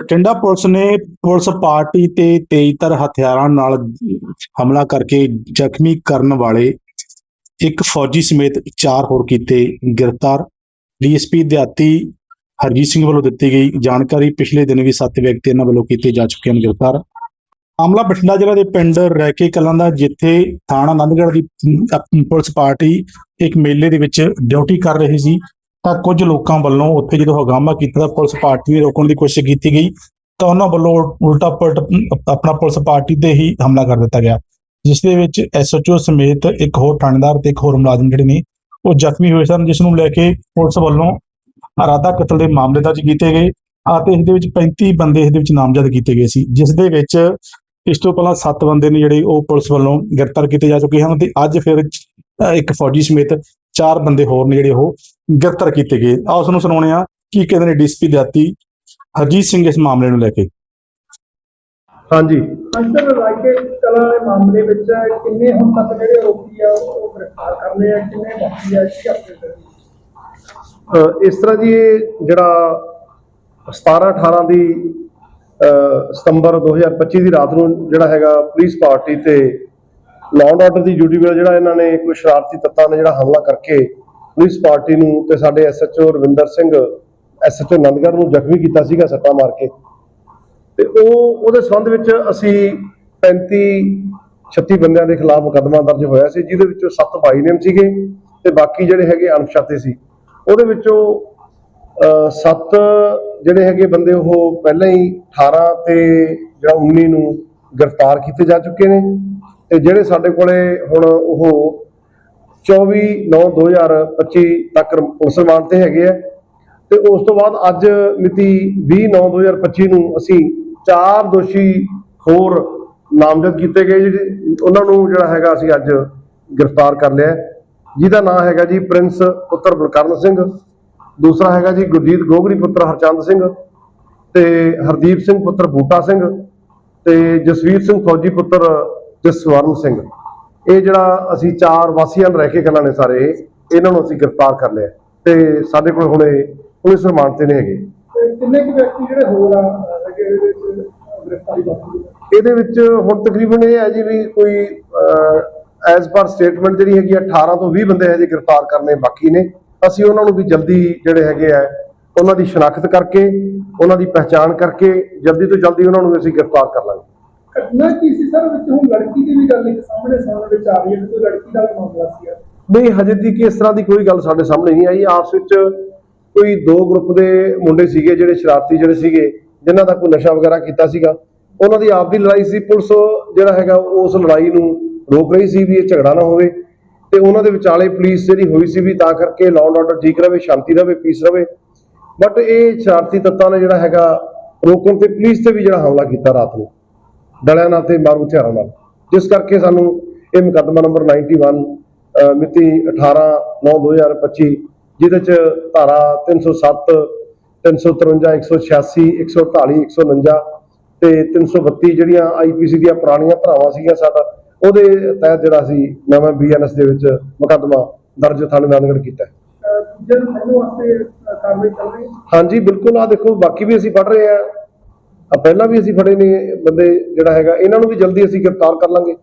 Bathinda police ਨੇ police party ਤੇ ਤੇਜ਼ਤਰ ਹਥਿਆਰਾਂ ਨਾਲ ਹਮਲਾ ਕਰਕੇ ਜ਼ਖਮੀ ਕਰਨ ਵਾਲੇ ਇੱਕ ਫੌਜੀ ਸਮੇਤ ਚਾਰ ਹੋਰ ਕੀਤੇ ਗ੍ਰਿਫਤਾਰ। ਡੀਐਸਪੀ ਦਿਹਾਤੀ ਹਰਜੀਤ ਸਿੰਘ ਵੱਲੋਂ ਦਿੱਤੀ ਗਈ ਜਾਣਕਾਰੀ ਪਿਛਲੇ ਦਿਨ ਵੀ ਸੱਤ ਵਿਅਕਤੀ ਇਹਨਾਂ ਵੱਲੋਂ ਕੀਤੇ ਜਾ ਚੁੱਕੇ ਹਨ ਗ੍ਰਿਫਤਾਰ। ਮਾਮਲਾ ਬਠਿੰਡਾ ਜ਼ਿਲ੍ਹਾ ਦੇ ਪਿੰਡ ਰੈਕੇ ਕਲਾਂ ਦਾ, ਜਿੱਥੇ ਥਾਣਾ ਆਨੰਦਗੜ੍ਹ ਦੀ ਪੁਲਿਸ ਪਾਰਟੀ ਇੱਕ ਮੇਲੇ ਦੇ ਵਿੱਚ ਡਿਊਟੀ ਕਰ ਰਹੀ ਸੀ। ਤਾਂ ਕੁਝ ਲੋਕਾਂ ਵੱਲੋਂ ਉੱਥੇ ਜਦੋਂ ਹਗਾਮਾ ਕੀਤਾ ਤਾਂ ਪੁਲਿਸ ਪਾਰਟੀ ਨੂੰ ਰੋਕਣ ਦੀ ਕੋਸ਼ਿਸ਼ ਕੀਤੀ ਗਈ, ਤਾਂ ਉਹਨਾਂ ਵੱਲੋਂ ਉਲਟਾ ਪਲਟ ਆਪਣਾ ਪੁਲਿਸ ਪਾਰਟੀ ਤੇ ਹੀ ਹਮਲਾ ਕਰ ਦਿੱਤਾ ਗਿਆ, ਜਿਸ ਦੇ ਵਿੱਚ ਐਸਐਚਓ ਸਮੇਤ ਇੱਕ ਹੋਰ ਥਾਣੇਦਾਰ ਤੇ ਇੱਕ ਹੋਰ ਮੁਲਾਜ਼ਮ ਜਿਹੜੇ ਨੇ, ਉਹ ਜ਼ਖਮੀ ਹੋਏ ਸਨ, ਜਿਸ ਨੂੰ ਲੈ ਕੇ ਪੁਲਿਸ ਵੱਲੋਂ ਅਰਾਦਾ ਕਤਲ ਦੇ ਮਾਮਲੇ ਦਰਜ ਕੀਤੇ ਗਏ ਅਤੇ ਇਸ ਦੇ ਵਿੱਚ 35 ਬੰਦੇ ਇਸ ਦੇ ਵਿੱਚ ਨਾਮਜ਼ਦ ਕੀਤੇ ਗਏ ਸੀ, ਜਿਸ ਦੇ ਵਿੱਚ ਇਸ ਤੋਂ ਪਹਿਲਾਂ 7 ਬੰਦੇ ਨੇ ਜਿਹੜੇ ਉਹ ਪੁਲਿਸ ਵੱਲੋਂ ਗ੍ਰਿਫਤਾਰ ਕੀਤੇ ਜਾ ਚੁੱਕੇ ਹਨ ਤੇ ਅੱਜ ਫਿਰ ਇੱਕ ਫੌਜੀ ਸਮੇਤ ਚਾਰ ਬੰਦੇ ਹੋਰ ਨੇ ਜਿਹੜੇ ਉਹ ਗ੍ਰਿਫਤਾਰ ਕੀਤੇ ਗਏ। ਆਓ ਤੁਹਾਨੂੰ ਸੁਣਾਉਣੇ ਆ ਕੀ ਕਹਿੰਦੇ ਨੇ ਡੀਐਸਪੀ ਦਿਹਾਤੀ ਹਰਜੀਤ ਸਿੰਘ ਇਸ ਮਾਮਲੇ ਨੂੰ ਲੈ ਕੇ। ਹਾਂਜੀ। ਅੰਦਰ ਰਾਜੇ ਕਲਾ ਦੇ ਮਾਮਲੇ ਵਿੱਚ ਕਿੰਨੇ ਹੁਣ ਤੱਕ ਜਿਹੜੇ ਆਰੋਪੀ ਆ ਉਹ ਗ੍ਰਿਫਤਾਰ ਕਰ ਲਏ ਆ ਕਿੰਨੇ ਬਾਕੀ ਆ ਕੀ ਆਪਣੇ ਅਹ ਇਸ ਤਰ੍ਹਾਂ ਜੀ ਜਿਹੜਾ 17 18 ਦੀ ਸਤੰਬਰ 2025 ਦੀ ਰਾਤ ਨੂੰ ਜਿਹੜਾ ਹੈਗਾ ਪੁਲਿਸ ਪਾਰਟੀ ਤੇ ਲਾਅ ਆਰਡਰ ਦੀ ਡਿਊਟੀ ਵੇਲੇ ਜਿਹੜਾ ਇਹਨਾਂ ਨੇ ਕੋਈ ਸ਼ਰਾਰਤੀ ਤੱਤਾਂ ਨੇ ਜਿਹੜਾ ਹਮਲਾ ਕਰਕੇ ਪੁਲਿਸ ਪਾਰਟੀ ਨੂੰ ਤੇ ਸਾਡੇ ਐਸਐਚਓ ਰਵਿੰਦਰ ਸਿੰਘ ਐਸਐਚਓ ਨੰਦਗੜ੍ਹ ਨੂੰ ਜ਼ਖਮੀ ਕੀਤਾ ਸੀਗਾ ਸੱਟਾਂ ਮਾਰ ਕੇ। ਤੇ ਉਹ ਉਹਦੇ ਸੰਬੰਧ ਵਿੱਚ ਅਸੀਂ 35 36 ਬੰਦਿਆਂ ਦੇ ਖਿਲਾਫ ਮੁਕੱਦਮਾ ਦਰਜ ਹੋਇਆ ਸੀ ਜਿਹਦੇ ਵਿੱਚੋਂ 7 ਭਾਈ ਨੇਮ ਸੀਗੇ ਤੇ ਬਾਕੀ ਜਿਹੜੇ ਹੈਗੇ ਅਣਪਛਾਤੇ ਸੀ। ਉਹਦੇ ਵਿੱਚੋਂ ਅਹ, ਸੱਤ ਜਿਹੜੇ ਹੈਗੇ ਬੰਦੇ ਉਹ ਪਹਿਲਾਂ ਹੀ 18 ਤੇ ਜਿਹੜਾ 19 ਨੂੰ ਗ੍ਰਿਫਤਾਰ ਕੀਤੇ ਜਾ ਚੁੱਕੇ ਨੇ। ਤੇ ਜਿਹੜੇ ਸਾਡੇ ਕੋਲੇ ਹੁਣ ਉਹ 24 9 2025 ਤੱਕ ਪੁਲਿਸ ਰਿਮਾਂਡ ਤੇ ਹੈਗੇ ਆ, ਤੇ ਉਸ ਤੋਂ ਬਾਅਦ ਅੱਜ ਮਿਤੀ 20 9 2025 ਨੂੰ ਅਸੀਂ ਚਾਰ ਦੋਸ਼ੀ ਹੋਰ ਨਾਮਜ਼ਦ ਕੀਤੇ ਗਏ ਜਿਹੜੇ, ਉਹਨਾਂ ਨੂੰ ਜਿਹੜਾ ਹੈਗਾ ਅਸੀਂ ਅੱਜ ਗ੍ਰਿਫਤਾਰ ਕਰ ਲਿਆ ਜਿਹਦਾ ਨਾਮ ਹੈਗਾ ਜੀ ਪ੍ਰਿੰਸ ਪੁੱਤਰ ਬਲਕਰਨ ਸਿੰਘ, ਦੂਸਰਾ ਹੈਗਾ ਜੀ ਗੁਰਜੀਤ ਗੋਗਰੀ ਪੁੱਤਰ ਹਰਚੰਦ ਸਿੰਘ ਤੇ ਹਰਦੀਪ ਸਿੰਘ ਪੁੱਤਰ ਬੂਟਾ ਸਿੰਘ ਤੇ ਜਸਵੀਰ ਸਿੰਘ ਫੌਜੀ ਪੁੱਤਰ ਜਸਵਰਨ ਸਿੰਘ। ਇਹ ਜਿਹੜਾ ਅਸੀਂ ਚਾਰ ਵਾਸੀਆਂ ਰਹਿ ਕੇ ਗੱਲਾਂ ਨੇ ਸਾਰੇ ਇਹ, ਇਹਨਾਂ ਨੂੰ ਅਸੀਂ ਗ੍ਰਿਫਤਾਰ ਕਰ ਲਿਆ। ਤੇ ਸਾਡੇ ਕੋਲ ਹੁਣ ਪੁਲਿਸ ਰਿਮਾਂਡ ਤੇ ਨੇ ਹੈਗੇ। ਤੇ ਕਿੰਨੇ ਕੁ ਵਿਅਕਤੀ ਜਿਹੜੇ ਹੋਰ ਆ ਲੱਗੇ ਇਹਦੇ ਵਿੱਚ ਗ੍ਰਿਫਤਾਰੀ ਬਾਕੀ? ਇਹਦੇ ਵਿੱਚ ਹੁਣ ਤਕਰੀਬਨ ਇਹ ਹੈ ਜੀ ਵੀ ਕੋਈ ਐਜ਼ ਪਰ ਸਟੇਟਮੈਂਟ ਜਿਹੜੀ ਹੈਗੀ ਆ 18 ਤੋਂ 20 ਬੰਦੇ ਹਜੇ ਗ੍ਰਿਫਤਾਰ ਕਰਨੇ ਬਾਕੀ ਨੇ। ਅਸੀਂ ਉਹਨਾਂ ਨੂੰ ਵੀ ਜਲਦੀ ਜਿਹੜੇ ਹੈਗੇ ਆ ਉਹਨਾਂ ਦੀ ਸ਼ਨਾਖਤ ਕਰਕੇ ਉਹਨਾਂ ਦੀ ਪਹਿਚਾਣ ਕਰਕੇ ਜਲਦੀ ਤੋਂ ਜਲਦੀ ਉਹਨਾਂ ਨੂੰ ਅਸੀਂ ਗ੍ਰਿਫਤਾਰ ਕਰ ਲਾਂਗੇ। ਘਟਨਾ ਕੀ ਸੀ? ਸਰ, ਵਿੱਚ ਹੁਣ ਲੜਕੀ ਦੀ ਵੀ ਗੱਲ ਇੱਕ ਸਾਹਮਣੇ ਸਾਹਮਣੇ ਵਿੱਚ ਆ ਰਹੀ ਹੈ ਕਿ ਕੋਈ ਲੜਕੀ ਦਾ ਵੀ ਮਾਮਲਾ ਸੀ ਨਹੀਂ, ਹਜੇ ਤੱਕ ਇਸ ਤਰ੍ਹਾਂ ਦੀ ਕੋਈ ਗੱਲ ਸਾਡੇ ਸਾਹਮਣੇ ਨਹੀਂ ਆਈ। ਆਪਸ ਵਿੱਚ ਕੋਈ ਦੋ ਗਰੁੱਪ ਦੇ ਮੁੰਡੇ ਸੀਗੇ, ਜਿਹੜੇ ਸ਼ਰਾਰਤੀ ਜਿਹੜੇ ਸੀਗੇ, ਜਿਨ੍ਹਾਂ ਦਾ ਕੋਈ ਨਸ਼ਾ ਵਗੈਰਾ ਕੀਤਾ ਸੀਗਾ। ਉਹਨਾਂ ਦੀ ਆਪ ਲੜਾਈ ਸੀ। ਪੁਲਿਸ ਜਿਹੜਾ ਹੈਗਾ, ਉਸ ਲੜਾਈ ਨੂੰ ਰੋਕ ਰਹੀ ਸੀ ਵੀ ਇਹ ਝਗੜਾ ਨਾ ਹੋਵੇ। ਤੇ ਉਹਨਾਂ ਦੇ ਵਿਚਾਲੇ ਪੁਲਿਸ ਜਿਹੜੀ ਹੋਈ ਸੀ ਵੀ ਤਾਂ ਕਰਕੇ ਲਾਅ ਐਂਡ ਆਰਡਰ ਠੀਕ ਰਵੇ, ਸ਼ਾਂਤੀ ਰਵੇ ਪੀਸ ਰਵੇ। ਬਟ ਇਹ ਸ਼ਰਾਰਤੀ ਤੱਤਾਂ ਨੇ ਜਿਹੜਾ ਹੈਗਾ, ਰੋਕਣ ਤੇ ਪੁਲਿਸ ਤੇ ਵੀ ਜਿਹੜਾ ਹਮਲਾ ਕੀਤਾ ਰਾਤ ਨੂੰ। ਡਲਿਆਂ ਨਾਲ ਤੇ ਮਾਰੂ ਹਥਿਆਰਾਂ ਨਾਲ। ਜਿਸ ਕਰਕੇ ਸਾਨੂੰ ਇਹ ਮੁਕੱਦਮਾ ਨੰਬਰ 91 ਅਹ ਮਿਤੀ 18 9 2025 ਜਿਹਦੇ ਚ ਧਾਰਾ 307 353 186 148 149 ਤੇ 332 ਜਿਹੜੀਆਂ ਆਈਪੀਸੀ ਦੀਆਂ ਪੁਰਾਣੀਆਂ ਧਾਰਾਵਾਂ ਸੀਗੀਆਂ ਸਾਡਾ ਉਹਦੇ ਤਹਿਤ ਜਿਹੜਾ ਸੀ ਨਵਾਂ ਬੀਐਨਐਸ ਦੇ ਵਿੱਚ ਮੁਕੱਦਮਾ ਦਰਜ ਥਾਣੇ ਨਾਨਗੜ ਕੀਤਾ ਹਾਂਜੀ ਬਿਲਕੁਲ। ਆ ਦੇਖੋ ਬਾਕੀ ਵੀ ਅਸੀਂ ਪੜ ਰਹੇ ਆ ਆ, ਪਹਿਲਾਂ ਵੀ ਅਸੀਂ ਫੜੇ ਨੇ ਬੰਦੇ ਜਿਹੜਾ ਹੈਗਾ, ਇਹਨਾਂ ਨੂੰ ਵੀ ਜਲਦੀ ਅਸੀਂ ਗ੍ਰਿਫਤਾਰ ਕਰ ਲਾਂਗੇ।